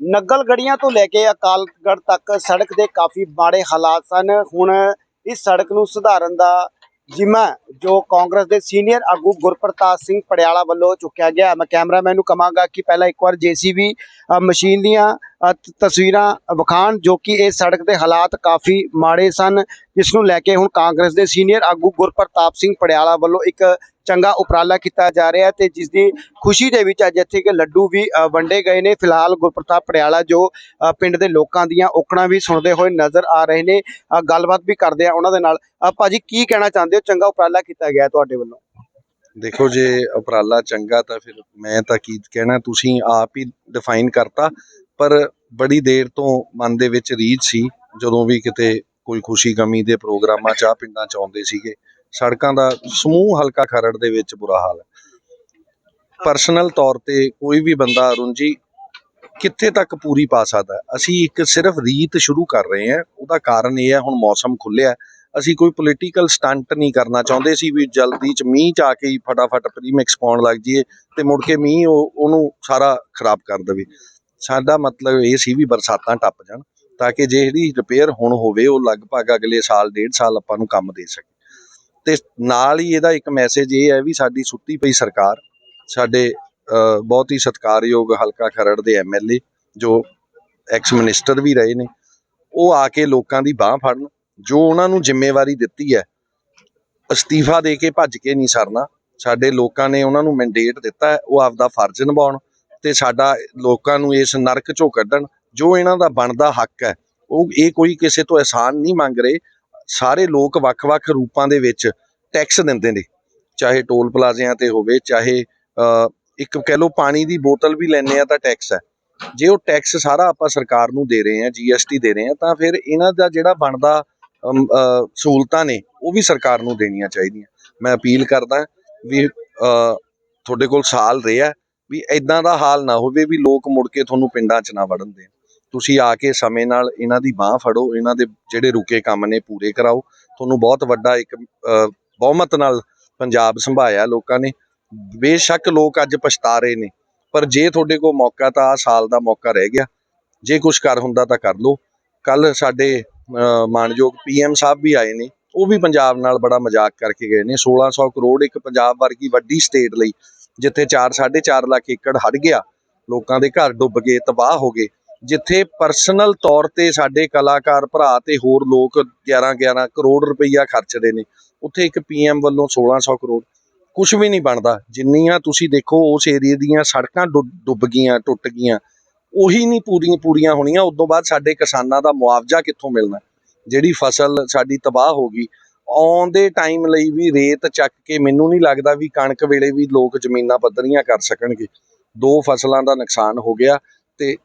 ਨਗਲ ਗੜੀਆਂ ਤੋਂ ਲੈ ਕੇ ਅਕਾਲਗੜ੍ਹ ਤੱਕ ਸੜਕ ਦੇ ਕਾਫੀ ਮਾੜੇ ਹਾਲਾਤ ਸਨ। ਹੁਣ ਇਸ ਸੜਕ ਨੂੰ ਸੁਧਾਰਨ ਦਾ ਜਿੰਮਾ ਜੋ ਕਾਂਗਰਸ ਦੇ ਸੀਨੀਅਰ ਆਗੂ ਗੁਰਪ੍ਰਤਾਪ ਸਿੰਘ ਪੜਿਆਲਾ ਵੱਲੋਂ ਚੁੱਕਿਆ ਗਿਆ। ਮੈਂ ਕੈਮਰਾਮੈਨ ਨੂੰ ਕਹਾਂਗਾ ਕਿ ਪਹਿਲਾਂ ਇੱਕ ਵਾਰ ਜੀਸੀਬੀ ਮਸ਼ੀਨ ਦੀਆਂ ਤਸਵੀਰਾਂ ਵਿਖਾਣ ਜੋ ਕਿ ਇਹ ਸੜਕ ਦੇ ਹਾਲਾਤ ਕਾਫੀ ਮਾੜੇ ਸਨ, ਜਿਸ ਨੂੰ ਲੈ ਕੇ ਹੁਣ ਕਾਂਗਰਸ ਦੇ ਸੀਨੀਅਰ ਆਗੂ ਗੁਰਪ੍ਰਤਾਪ ਸਿੰਘ ਪੜਿਆਲਾ ਵੱਲੋਂ ਇੱਕ ਚੰਗਾ ਉਪਰਾਲਾ ਕੀਤਾ ਜਾ ਰਿਹਾ ਤੇ ਜਿਸ ਦੀ ਖੁਸ਼ੀ ਦੇ ਵਿੱਚ ਅੱਜ ਇੱਥੇ ਕਿ ਲੱਡੂ ਵੀ ਵੰਡੇ ਗਏ ਨੇ। ਫਿਲਹਾਲ ਗੁਰਪ੍ਰਤਾਪ ਪੜਿਆਲਾ ਜੋ ਪਿੰਡ ਦੇ ਲੋਕਾਂ ਦੀਆਂ ਔਕੜਾਂ ਵੀ ਸੁਣਦੇ ਹੋਏ ਨਜ਼ਰ ਆ ਰਹੇ ਨੇ। ਗੱਲਬਾਤ ਵੀ ਕਰਦੇ ਆ ਉਹਨਾਂ ਦੇ ਨਾਲ। ਭਾਜੀ ਕੀ ਕਹਿਣਾ ਚਾਹੁੰਦੇ ਹੋ? ਚੰਗਾ ਉਪਰਾਲਾ ਕੀਤਾ ਗਿਆ ਤੁਹਾਡੇ ਵੱਲੋਂ। ਦੇਖੋ ਜੇ ਉਪਰਾਲਾ ਚੰਗਾ ਤਾਂ ਫਿਰ ਮੈਂ ਤਾਂ ਕੀ ਕਹਿਣਾ, ਤੁਸੀਂ ਆਪ ਹੀ ਡਿਫਾਈਨ ਕਰਤਾ। ਪਰ ਬੜੀ ਦੇਰ ਤੋਂ ਮਨ ਦੇ ਵਿੱਚ ਰੀਝ ਸੀ, ਜਦੋਂ ਵੀ ਕਿਤੇ ਕੋਈ ਖੁਸ਼ੀ ਗਮੀ ਦੇ ਪ੍ਰੋਗਰਾਮਾਂ ਚਾਹ ਪਿੰਡਾਂ ਚ ਆਉਂਦੇ ਸੀਗੇ, ਸੜਕਾਂ ਦਾ ਸਮੂਹ ਹਲਕਾ ਖਰੜ ਦੇ ਵਿੱਚ ਬੁਰਾ ਹਾਲ ਹੈ। ਪਰਸਨਲ ਤੌਰ ਤੇ ਕੋਈ ਵੀ ਬੰਦਾ ਅਰੁਣ ਜੀ ਕਿੱਥੇ ਤੱਕ ਪੂਰੀ ਪਾ ਸਕਦਾ ਅਸੀਂ ਇੱਕ ਸਿਰਫ ਰੀਤ ਸ਼ੁਰੂ ਕਰ ਰਹੇ ਹਾਂ, ਉਹਦਾ ਕਾਰਨ ਇਹ ਹੈ ਹੁਣ ਮੌਸਮ ਖੁੱਲਿਆ ਅਸੀਂ ਕੋਈ ਪੋਲੀਟੀਕਲ ਸਟੰਟ ਨਹੀਂ ਕਰਨਾ ਚਾਹੁੰਦੇ ਸੀ ਵੀ ਜਲਦੀ ਚ ਮੀਂਹ ਚ ਆ ਕੇ ਹੀ ਫਟਾਫਟ ਪ੍ਰੀਮਿਕਸ ਪਾਉਣ ਲੱਗ ਜਾਈਏ ਤੇ ਮੁੜ ਕੇ ਮੀਂਹ ਉਹ- ਉਹਨੂੰ ਸਾਰਾ ਖਰਾਬ ਕਰ ਦੇਵੇ। ਸਾਡਾ ਮਤਲਬ ਇਹ ਸੀ ਵੀ ਬਰਸਾਤਾਂ ਟੱਪ ਜਾਣ ਤਾਂ ਕਿ ਜਿਹੜੀ ਰਿਪੇਅਰ ਹੁਣ ਹੋਵੇ, ਉਹ ਲਗਭਗ ਅਗਲੇ ਸਾਲ, ਡੇਢ ਸਾਲ ਆਪਾਂ ਨੂੰ ਕੰਮ ਦੇ ਸਕੇ। ਤੇ ਨਾਲ ਹੀ ਇਹਦਾ ਇੱਕ ਮੈਸੇਜ ਇਹ ਹੈ ਵੀ ਸਾਡੀ ਸੁੱਤੀ ਪਈ ਸਰਕਾਰ, ਸਾਡੇ ਬਹੁਤ ਹੀ ਸਤਿਕਾਰਯੋਗ ਹਲਕਾ ਖਰੜ ਦੇ ਐਮਐਲਏ ਜੋ ਐਕਸ ਮਿਨਿਸਟਰ ਵੀ ਰਹੇ ਨੇ, ਉਹ ਆ ਕੇ ਲੋਕਾਂ ਦੀ ਬਾਹ ਫੜਨ, ਜੋ ਉਹਨਾਂ ਨੂੰ ਜ਼ਿੰਮੇਵਾਰੀ ਦਿੱਤੀ ਹੈ, ਅਸਤੀਫਾ ਦੇ ਕੇ ਭੱਜ ਕੇ ਨਹੀਂ ਸਰਨਾ, ਸਾਡੇ ਲੋਕਾਂ ਨੇ ਉਹਨਾਂ ਨੂੰ ਮੈਂਡੇਟ ਦਿੱਤਾ ਉਹ ਆਪਦਾ ਫਰਜ਼ ਨਿਭਾਉਣ। ਤੇ ਸਾਡਾ ਲੋਕਾਂ ਨੂੰ ਇਸ ਨਰਕ ਚੋਂ ਕੱਢਣ, ਜੋ ਇਹਨਾਂ ਦਾ ਬਣਦਾ ਹੱਕ ਹੈ, ਉਹ ਇਹ ਕੋਈ ਕਿਸੇ ਤੋਂ ਅਹਿਸਾਨ ਨਹੀਂ ਮੰਗ ਰਹੇ। ਸਾਰੇ ਲੋਕ ਵੱਖ-ਵੱਖ ਰੂਪਾਂ ਦੇ ਵਿੱਚ ਟੈਕਸ ਦਿੰਦੇ ਨੇ, ਚਾਹੇ ਟੋਲ ਪਲਾਜ਼ਿਆਂ ਤੇ ਹੋਵੇ, ਚਾਹੇ ਇੱਕ ਕਹਿ ਲਓ ਪਾਣੀ ਦੀ ਬੋਤਲ ਵੀ ਲੈਣੇ ਆ ਤਾਂ ਟੈਕਸ ਹੈ। ਜੇ ਉਹ ਟੈਕਸ ਸਾਰਾ ਆਪਾਂ ਸਰਕਾਰ ਨੂੰ ਦੇ ਰਹੇ ਹਾਂ ਜੀਐਸਟੀ ਦੇ ਰਹੇ ਹਾਂ, ਤਾਂ ਫਿਰ ਇਹਨਾਂ ਦਾ ਜਿਹੜਾ ਬਣਦਾ ਸਹੂਲਤਾਂ ਨੇ, ਉਹ ਵੀ ਸਰਕਾਰ ਨੂੰ ਦੇਣੀਆਂ ਚਾਹੀਦੀਆਂ। ਮੈਂ ਅਪੀਲ ਕਰਦਾ ਵੀ ਤੁਹਾਡੇ ਕੋਲ ਸਾਲ ਰਿਹਾ ਵੀ ਇਦਾਂ ਦਾ ਹਾਲ ਨਾ ਹੋਵੇ ਵੀ ਲੋਕ ਮੁੜ ਕੇ ਤੁਹਾਨੂੰ ਪਿੰਡਾਂ 'ਚ ਨਾ ਵੜਨ ਦੇਣ। ਤੁਸੀਂ ਆ ਕੇ ਸਮੇਂ ਨਾਲ ਇਹਨਾਂ ਦੀ ਬਾਹ ਫੜੋ ਇਹਨਾਂ ਦੇ ਜਿਹੜੇ ਰੁਕੇ ਕੰਮ ਨੇ ਪੂਰੇ ਕਰਾਓ। ਤੁਹਾਨੂੰ ਬਹੁਤ ਵੱਡਾ ਇੱਕ ਬਹੁਮਤ ਨਾਲ ਪੰਜਾਬ ਸੰਭਾਇਆ ਲੋਕਾਂ ਨੇ। ਬੇਸ਼ੱਕ ਲੋਕ ਅੱਜ ਪਛਤਾ ਰਹੇ ਨੇ ਪਰ ਜੇ ਤੁਹਾਡੇ ਕੋਲ ਮੌਕਾ ਤਾਂ ਆ ਸਾਲ ਦਾ ਮੌਕਾ ਰਹਿ ਗਿਆ। ਜੇ ਕੁਝ ਕਰ ਹੁੰਦਾ ਤਾਂ ਕਰ ਲਓ। ਕੱਲ ਸਾਡੇ ਅਹ, ਮਾਣਯੋਗ ਪੀਐਮ ਸਾਹਿਬ ਵੀ ਆਏ ਨੇ। ਉਹ ਵੀ ਪੰਜਾਬ ਨਾਲ ਬੜਾ ਮਜ਼ਾਕ ਕਰਕੇ ਗਏ ਨੇ। 1600 ਕਰੋੜ ਇੱਕ ਪੰਜਾਬ ਵਰਗੀ ਵੱਡੀ ਸਟੇਟ ਲਈ ਜਿੱਥੇ 4 4.5 ਲੱਖ ਏਕੜ ਹੜ ਗਿਆ, ਲੋਕਾਂ ਦੇ ਘਰ ਡੁੱਬ ਗਏ, ਤਬਾਹ ਹੋ ਗਏ। ਜਿੱਥੇ ਪਰਸਨਲ ਤੌਰ ਤੇ ਸਾਡੇ ਕਲਾਕਾਰ ਭਰਾ ਤੇ ਹੋਰ ਲੋਕ 11 11 ਕਰੋੜ ਰੁਪਈਆ ਖਰਚਦੇ ਨੇ, ਉੱਥੇ ਇੱਕ ਪੀਐਮ ਵੱਲੋਂ 1600 ਕਰੋੜ। ਕੁਝ ਵੀ ਨਹੀਂ ਬਣਦਾ। ਜਿੰਨੀਆਂ ਤੁਸੀਂ ਦੇਖੋ, ਉਸ ਏਰੀਏ ਦੀਆਂ ਸੜਕਾਂ ਡੁੱਬ ਡੁੱਬ ਗਈਆਂ, ਟੁੱਟ ਗਈਆਂ। ਉਹੀ ਨਹੀਂ ਪੂਰੀਆਂ ਪੂਰੀਆਂ ਹੋਣੀਆਂ। ਉਦੋਂ ਬਾਅਦ ਸਾਡੇ ਕਿਸਾਨਾਂ ਦਾ ਮੁਆਵਜ਼ਾ ਕਿੱਥੋਂ ਮਿਲਣਾ? ਜਿਹੜੀ ਫਸਲ ਸਾਡੀ ਤਬਾਹ ਹੋ ਗਈ ਆਉਂਦੇ ਟਾਈਮ ਲਈ ਵੀ ਰੇਤ ਚੱਕ ਕੇ ਮੈਨੂੰ ਨਹੀਂ ਲੱਗਦਾ ਵੀ ਕਣਕ ਵੇਲੇ ਵੀ ਲੋਕ ਜ਼ਮੀਨਾਂ ਪੱਧਰੀਆਂ ਕਰ ਸਕਣਗੇ। ਦੋ ਫਸਲਾਂ ਦਾ ਨੁਕਸਾਨ ਹੋ ਗਿਆ ਤੇ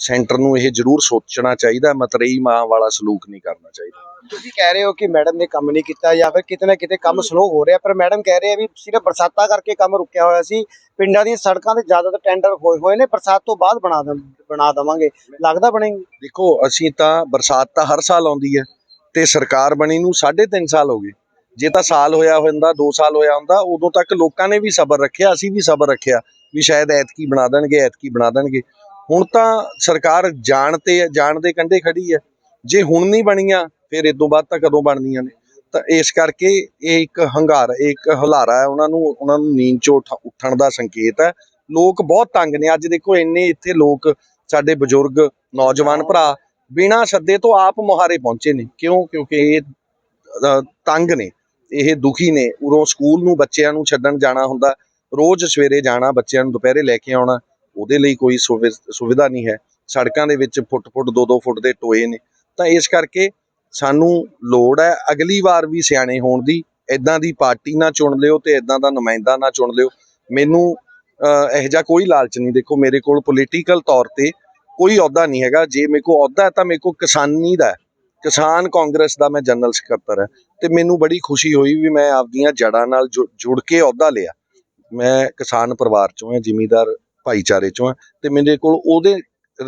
ਸੈਂਟਰ ਨੂੰ ਇਹ ਜ਼ਰੂਰ ਸੋਚਣਾ ਚਾਹੀਦਾ ਮਤਰੇਈ ਮਾਂ ਵਾਲਾ ਸਲੂਕ ਨਹੀਂ ਕਰਨਾ ਚਾਹੀਦਾ। ਤੁਸੀਂ ਕਹਿ ਰਹੇ ਹੋ ਕਿ ਮੈਡਮ ਨੇ ਕੰਮ ਨਹੀਂ ਕੀਤਾ ਜਾਂ ਫਿਰ ਕਿਤੇ ਨਾ ਕਿਤੇ ਕੰਮ ਸਲੋ ਹੋ ਰਿਹਾ ਪਰ ਮੈਡਮ ਕਹਿ ਰਹੇ ਆ ਵੀ ਸਿਰਫ ਬਰਸਾਤਾਂ ਕਰਕੇ ਕੰਮ ਰੁਕਿਆ ਹੋਇਆ ਸੀ। ਪਿੰਡਾਂ ਦੀਆਂ ਸੜਕਾਂ ਤੇ ਜ਼ਿਆਦਾਤਰ ਟੈਂਡਰ ਹੋਏ ਹੋਏ ਨੇ ਬਰਸਾਤ ਤੋਂ ਬਾਅਦ ਬਣਾ ਦੇਣ ਬਣਾ ਦੇਵਾਂਗੇ। ਲੱਗਦਾ ਬਣੇਗੀ? ਦੇਖੋ ਅਸੀਂ ਤਾਂ ਬਰਸਾਤ ਤਾਂ ਹਰ ਸਾਲ ਆਉਂਦੀ ਹੈ। ਤੇ ਸਰਕਾਰ ਬਣੀ ਨੂੰ 3.5 ਸਾਲ ਹੋ ਗਏ। ਜੇ ਤਾਂ ਸਾਲ ਹੋਇਆ ਹੁੰਦਾ 2 ਸਾਲ ਹੋਇਆ ਹੁੰਦਾ, ਉਦੋਂ ਤੱਕ ਲੋਕਾਂ ਨੇ ਵੀ ਸਬਰ ਰੱਖਿਆ, ਅਸੀਂ ਵੀ ਸਬਰ ਰੱਖਿਆ ਵੀ ਸ਼ਾਇਦ ਐਤਕੀ ਬਣਾ ਦੇਣਗੇ, ਐਤਕੀ ਬਣਾ ਦੇਣਗੇ। ਹੁਣ ਤਾਂ ਸਰਕਾਰ ਜਾਣ ਤੇ, ਜਾਣ ਦੇ ਕੰਢੇ ਖੜੀ ਹੈ। ਜੇ ਹੁਣ ਨਹੀਂ ਬਣੀਆਂ, ਫਿਰ ਇਸ ਤੋਂ ਬਾਅਦ ਤਾਂ ਕਦੋਂ ਬਣਦੀਆਂ ਨੇ? ਤਾਂ ਇਸ ਕਰਕੇ ਇਹ ਇੱਕ ਹੰਗਾਰ ਇੱਕ ਹੁਲਾਰਾ ਹੈ। ਉਹਨਾਂ ਨੂੰ ਉਹਨਾਂ ਨੂੰ ਨੀਂਦ ਚੋਂ ਉੱਠ- ਉੱਠਣ ਦਾ ਸੰਕੇਤ ਹੈ। ਲੋਕ ਬਹੁਤ ਤੰਗ ਨੇ। ਅੱਜ ਦੇਖੋ, ਇੰਨੇ ਇੱਥੇ ਲੋਕ, ਸਾਡੇ ਬਜ਼ੁਰਗ, ਨੌਜਵਾਨ ਭਰਾ ਬਿਨਾਂ ਸੱਦੇ ਤੋਂ ਆਪ ਮੁਹਾਰੇ ਪਹੁੰਚੇ ਨੇ। ਕਿਉਂ? ਕਿਉਂਕਿ ਇਹ ਤੰਗ ਨੇ। ਇਹ ਦੁਖੀ ਨੇ। ਉਰੋਂ ਸਕੂਲ ਨੂੰ ਬੱਚਿਆਂ ਨੂੰ ਛੱਡਣ ਜਾਣਾ ਹੁੰਦਾ। ਰੋਜ਼ ਸਵੇਰੇ ਜਾਣਾ ਬੱਚਿਆਂ ਨੂੰ ਦੁਪਹਿਰੇ ਲੈ ਕੇ ਆਉਣਾ। ਉਹਦੇ ਲਈ ਕੋਈ ਸੁਵਿਧਾ ਨਹੀਂ ਹੈ। ਸੜਕਾਂ ਦੇ ਵਿੱਚ ਫੁੱਟ-ਫੁੱਟ 2-2 ਫੁੱਟ ਦੇ ਟੋਏ ਨੇ। ਤਾਂ ਇਸ ਕਰਕੇ ਸਾਨੂੰ ਲੋੜ ਹੈ ਅਗਲੀ ਵਾਰ ਵੀ ਸਿਆਣੇ ਹੋਣ ਦੀ। ਇਦਾਂ ਦੀ ਪਾਰਟੀ ਨਾ ਚੁਣ ਲਿਓ ਤੇ ਇਦਾਂ ਦਾ ਨੁਮਾਇੰਦਾ ਨਾ ਚੁਣ ਲਿਓ। ਮੈਨੂੰ ਅਹ, ਇਹੋ ਜਿਹਾ ਕੋਈ ਲਾਲਚ ਨਹੀਂ। ਦੇਖੋ ਮੇਰੇ ਕੋਲ ਪੋਲੀਟੀਕਲ ਤੌਰ ਤੇ ਕੋਈ ਅਹੁਦਾ ਨਹੀਂ ਹੈਗਾ। ਜੇ ਮੇਰੇ ਕੋਲ ਅਹੁਦਾ ਤਾਂ ਮੇਰੇ ਕੋਲ ਕਿਸਾਨੀ ਦਾ ਕਿਸਾਨ ਕਾਂਗਰਸ ਦਾ ਮੈਂ ਜਨਰਲ ਸਕੱਤਰ ਹੈ ਤੇ ਮੈਨੂੰ ਬੜੀ ਖੁਸ਼ੀ ਹੋਈ ਵੀ ਮੈਂ ਆਪਦੀਆਂ ਜੜ੍ਹਾਂ ਨਾਲ ਜੁ- ਜੁੜ ਕੇ ਅਹੁਦਾ ਲਿਆ। ਮੈਂ ਕਿਸਾਨ ਪਰਿਵਾਰ ਚੋਂ ਹਾਂ, ਜ਼ਿਮੀਂਦਾਰ ਭਾਈਚਾਰੇ ਚੋਂ ਹਾਂ ਤੇ ਮੇਰੇ ਕੋਲ ਉਹਦੇ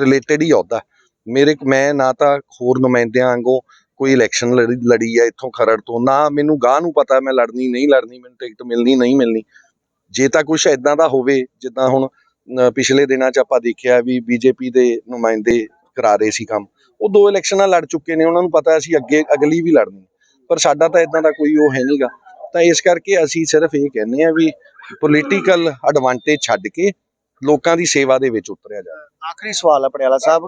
ਰਿਲੇਟਡ ਹੀ ਅਹੁਦਾ। ਮੇਰੇ ਮੈਂ ਨਾ ਤਾਂ ਹੋਰ ਨੁਮਾਇੰਦਿਆਂ ਵਾਂਗੂ ਕੋਈ ਇਲੈਕਸ਼ਨ ਲੜੀ ਲੜੀ ਹੈ ਇੱਥੋਂ ਖਰੜ ਤੋਂ, ਨਾ ਮੈਨੂੰ ਗਾਹ ਨੂੰ ਪਤਾ ਮੈਂ ਲੜਨੀ, ਨਹੀਂ ਲੜਨੀ, ਮੈਨੂੰ ਟਿਕਟ ਮਿਲਣੀ, ਨਹੀਂ ਮਿਲਣੀ। ਜੇ ਤਾਂ ਕੁਝ ਇਦਾਂ ਦਾ ਹੋਵੇ, ਜਿੱਦਾਂ ਹੁਣ ਪਿਛਲੇ ਦਿਨਾਂ 'ਚ ਆਪਾਂ ਦੇਖਿਆ ਵੀ ਬੀਜੇਪੀ ਦੇ ਨੁਮਾਇੰਦੇ ਕਰਾ ਰਹੇ ਸੀ ਕੰਮ। ਉਹ ਦੋ ਇਲੈਕਸ਼ਨਾਂ ਲੜ ਚੁੱਕੇ ਨੇ ਉਹਨਾਂ ਨੂੰ ਪਤਾ ਅਸੀਂ ਅੱਗੇ ਅਗਲੀ ਵੀ ਲੜਨੀ। ਪਰ ਸਾਡਾ ਤਾਂ ਇਦਾਂ ਦਾ ਕੋਈ ਉਹ ਹੈ ਨਹੀਂਗਾ ਤਾਂ ਇਸ ਕਰਕੇ ਅਸੀਂ ਸਿਰਫ ਇਹ ਕਹਿੰਦੇ ਆ ਵੀ ਪੋਲੀਟੀਕਲ ਐਡਵਾਂਟੇਜ ਛੱਡ ਕੇ ਲੋਕਾਂ ਦੀ ਸੇਵਾ ਦੇ ਵਿੱਚ ਉਤਰਿਆ ਜਾਵੇ। ਆਖਰੀ ਸਵਾਲ ਹੈ ਪਟਿਆਲਾ ਸਾਹਿਬ।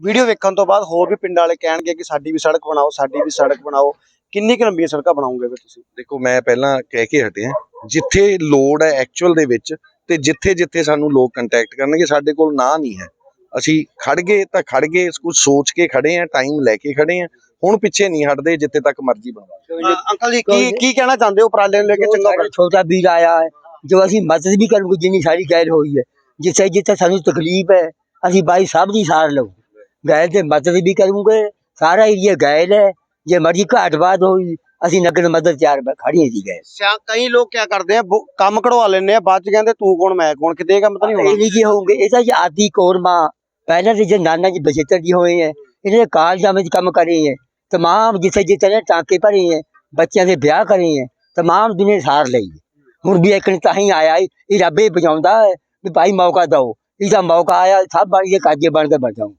ਵੀਡੀਓ ਵੇਖਣ ਤੋਂ ਬਾਅਦ ਹੋਰ ਵੀ ਪਿੰਡਾਂ ਵਾਲੇ ਕਹਿਣਗੇ ਕਿ ਸਾਡੀ ਵੀ ਸੜਕ ਬਣਾਓ ਸਾਡੀ ਵੀ ਸੜਕ ਬਣਾਓ। ਕਿੰਨੀ ਕੁ ਲੰਬੀਆਂ ਸੜਕਾਂ ਬਣਾਉਂਗੇ ਤੁਸੀਂ? ਦੇਖੋ ਮੈਂ ਪਹਿਲਾਂ ਕਹਿ ਕੇ ਹਟਿਆ ਜਿੱਥੇ ਲੋੜ ਹੈ ਐਕਚੁਅਲ ਦੇ ਵਿੱਚ ਤੇ ਜਿੱਥੇ ਜਿੱਥੇ ਸਾਨੂੰ ਲੋਕ ਕੰਟੈਕਟ ਕਰਨਗੇ ਸਾਡੇ ਕੋਲ ਨਾ ਨਹੀਂ ਹੈ। ਅਸੀਂ ਖੜ ਗਏ ਤਾਂ ਖੜ ਗਏ ਕੁਝ ਸੋਚ ਕੇ ਖੜੇ ਆ ਟਾਈਮ ਲੈ ਕੇ ਖੜੇ ਆ ਹੁਣ ਪਿੱਛੇ ਨਹੀਂ ਹਟਦੇ ਜਿੱਥੇ ਤੱਕ ਮਰਜ਼ੀ ਬਣਵਾ ਅੰਕਲ ਜੀ ਕੀ ਕੀ ਕਹਿਣਾ ਚਾਹੁੰਦੇ ਹੋ ਉਪਰਾਲੇ ਨੂੰ ਲੈ ਕੇ? ਚੰਗਾ ਛੋਟਾ ਵੀਰ ਆਇਆ ਹੈ ਜੋ ਅਸੀਂ ਮਦਦ ਵੀ ਕਰਨ ਜਿੰਨੀ ਸਾਡੀ ਗੈਰ ਹੋਈ ਹੈ ਜਿੱਥੇ ਜਿੱਥੇ ਸਾਨੂੰ ਤਕਲੀਫ ਹੈ ਅਸੀਂ ਬਾਈ ਸਭ ਦੀ ਸਾਰ ਲਓ ਗੈਰ ਤੇ ਮਦਦ ਵੀ ਕਰੂੰਗੇ ਸਾਰਾ ਏਰੀਆ ਗੈਰ ਹੈ ਜੇ ਮਰਜ਼ੀ ਘਾਟ ਬਾਤ ਹੋਈ ਅਸੀਂ ਨਗਰ ਮਦਦ ਤਿਆਰ ਬ- ਖੜੀ ਸੀ ਗਏ ਸਿਆ ਕਈ ਲੋਕ ਕੀ ਕਰਦੇ ਆ ਬੋ- ਕੰਮ ਕਢਵਾ ਲੈਂਦੇ ਆ ਬਾਅਦ ਚ ਕਹਿੰਦੇ ਤੂੰ ਕੌਣ ਮੈਂ ਕੌਣ ਕਿਤੇ ਇਹ ਕੰਮ ਤਾਂ ਨਹੀਂ ਇਹ ਹੋਣਾ ਨਹੀਂ ਕੀ ਹੋਊਗੇ ਇਹ ਤਾਂ ਜੀ ਆਦੀ ਕੋਰਮਾ ਪਹਿਲਾਂ ਦੇ ਜੇ ਨਾਨਾ ਜੀ ਬਚੇਤਰ ਜੀ ਹੋਏ ਹੈ ਇਹਨਾਂ ਨੇ ਕਾਲਜਾਂ ਵਿੱਚ ਕੰਮ ਕਰੇ ਹੈ तमाम ਜਿੱਥੇ ਜਿੱਥੇ ਨੇ ਟਾਂਕੇ ਭਰੇ ਹੈ ਬੱਚਿਆਂ ਦੇ ਵਿਆਹ ਕਰੇ ਹੈ तमाम ਦੁਨੀਆ ਸਾਰ ਲਈ ਹੈ। ਹੁਣ ਵੀ ਇੱਕ ਨੇ ਤਾਂ ਹੀ ਆਇਆ ਹੈ, ਇਹ ਰੱਬੇ ਬਚਾਉਂਦਾ ਹੈ ਵੀ ਭਾਈ ਮੌਕਾ ਦਿਓ ਇਹਦਾ ਮੌਕਾ ਆਇਆ ਸਭ ਬਣ ਕੇ ਕਾਜੇ ਬਣ ਕੇ ਬਚਾਉਂ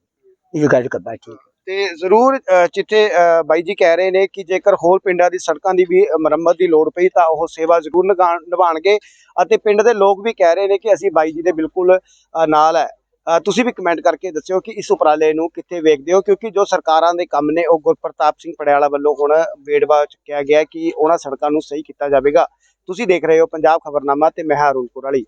ਇਹ ਗੱਲ ਕਰ ਬੈਠੀ ਤੇ ਜ਼ਰੂਰ ਜਿੱਥੇ ਬਾਈ ਜੀ ਕਹਿ ਰਹੇ ਨੇ ਕਿ ਜੇਕਰ ਹੋਰ ਪਿੰਡਾਂ ਦੀ ਸੜਕਾਂ ਦੀ ਵੀ ਮੁਰੰਮਤ ਦੀ ਲੋੜ ਪਈ ਤਾਂ ਉਹ ਸੇਵਾ ਜ਼ਰੂਰ ਨਿਭਾ- ਨਿਭਾਉਣਗੇ ਅਤੇ ਪਿੰਡ ਦੇ ਲੋਕ ਵੀ ਕਹਿ ਰਹੇ ਨੇ ਕਿ ਅਸੀਂ ਬਾਈ ਜੀ ਦੇ ਬਿਲਕੁਲ ਨਾਲ ਹੈ। ਤੁਸੀਂ ਵੀ ਕਮੈਂਟ ਕਰਕੇ ਦੱਸਿਓ ਕਿ ਇਸ ਉਪਰਾਲੇ ਨੂੰ ਕਿੱਥੇ ਵੇਖਦੇ ਹੋ ਕਿਉਂਕਿ ਜੋ ਸਰਕਾਰਾਂ ਦੇ ਕੰਮ ਨੇ ਉਹ ਗੁਰਪ੍ਰਤਾਪ ਸਿੰਘ ਪੜਿਆਲਾ ਵੱਲੋਂ ਹੁਣ ਵੇੜਵਾ ਚੁੱਕਿਆ ਗਿਆ ਕਿ ਉਹਨਾਂ ਸੜਕਾਂ ਨੂੰ ਸਹੀ ਕੀਤਾ ਜਾਵੇਗਾ। ਤੁਸੀਂ ਦੇਖ ਰਹੇ ਹੋ ਪੰਜਾਬ ਖਬਰਨਾਮਾ ਤੇ ਮੈਂ ਹਾਂ ਅਰੁਣ ਕੁਰਾਲੀ